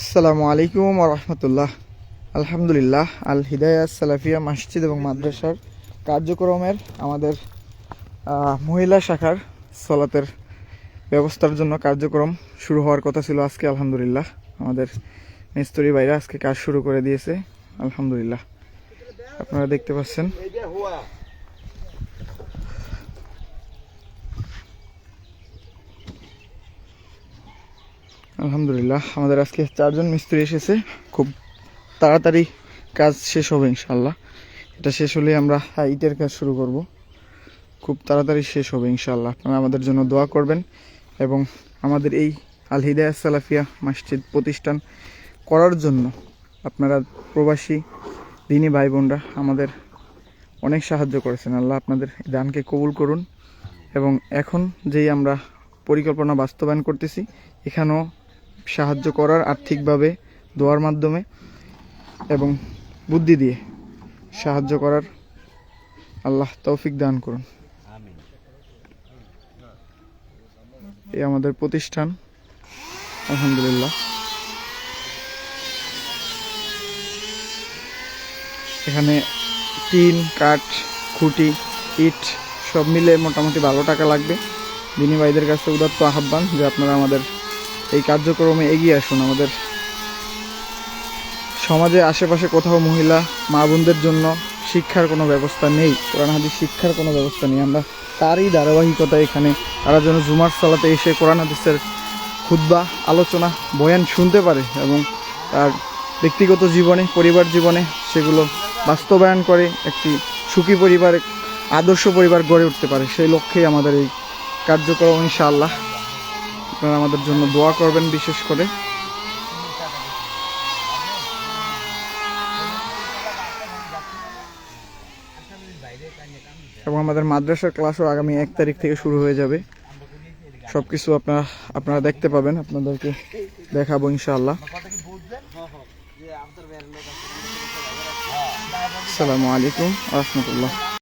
আসসালামু আলাইকুম রহমতুল্লাহ। আলহামদুলিল্লাহ, আল হিদায়া সালাফিয়া মসজিদ এবং মাদ্রাসার কার্যক্রমের আমাদের মহিলা শাখার সলাতের ব্যবস্থার জন্য কার্যক্রম শুরু হওয়ার কথা ছিল আজকে, আলহামদুলিল্লাহ। আমাদের মিস্ত্রি ভাইরা আজকে কাজ শুরু করে দিয়েছে, আলহামদুলিল্লাহ। আপনারা দেখতে পাচ্ছেন। আলহামদুলিল্লাহ, আমাদের আজকে চারজন মিস্ত্রি এসেছে। খুব তাড়াতাড়ি কাজ শেষ হবে ইনশাল্লাহ এটা শেষ হলে আমরা ইটের কাজ শুরু করব। খুব তাড়াতাড়ি শেষ হবে ইনশাল্লাহ আপনারা আমাদের জন্য দোয়া করবেন এবং আমাদের এই আল হিদায়া সালাফিয়া মসজিদ প্রতিষ্ঠান করার জন্য আপনারা প্রবাসী, দিনী ভাই বোনরা আমাদের অনেক সাহায্য করেছেন। আল্লাহ আপনাদের দানকে কবুল করুন। এবং এখন যেই আমরা পরিকল্পনা বাস্তবায়ন করতেছি, এখানেও সাহায্য করার আর্থিকভাবে, দোয়ার মাধ্যমে এবং বুদ্ধি দিয়ে সাহায্য করার আল্লাহ তৌফিক দান করুন। এই আমাদের প্রতিষ্ঠান। আলহামদুলিল্লাহ। এখানে টিন, কাঠ, খুঁটি, ইট সব মিলে মোটামুটি ভালো টাকা লাগবে। দিনী ভাইদের কাছে উদাত্ত আহ্বান যে আপনারা আমাদের এই কার্যক্রমে এগিয়ে আসুন আমাদের সমাজে আশেপাশে কোথাও মহিলা, মা বোনদের জন্য শিক্ষার কোনো ব্যবস্থা নেই, কোরআন, হাদিস শিক্ষার কোনো ব্যবস্থা নেই। আমরা তারই ধারাবাহিকতা এখানে, তারা যেন জুমার সালাতে এসে কোরআন, হাদিসের খুদ্া আলোচনা, বয়ান শুনতে পারে এবং তার ব্যক্তিগত জীবনে, পরিবার জীবনে সেগুলো বাস্তবায়ন করে একটি সুখী পরিবার, আদর্শ পরিবার গড়ে উঠতে পারে। সেই লক্ষ্যেই আমাদের এই কার্যক্রম, ইনশাআল্লাহ। আপনারা আমাদের জন্য দোয়া করবেন বিশেষ করে। এবং আমাদের মাদ্রাসার ক্লাসও আগামী এক তারিখ থেকে শুরু হয়ে যাবে। সব কিছু আপনারা আপনারা দেখতে পাবেন, আপনাদেরকে দেখাবো ইনশাআল্লাহ। আসসালামু আলাইকুম রহমতুল্লাহ।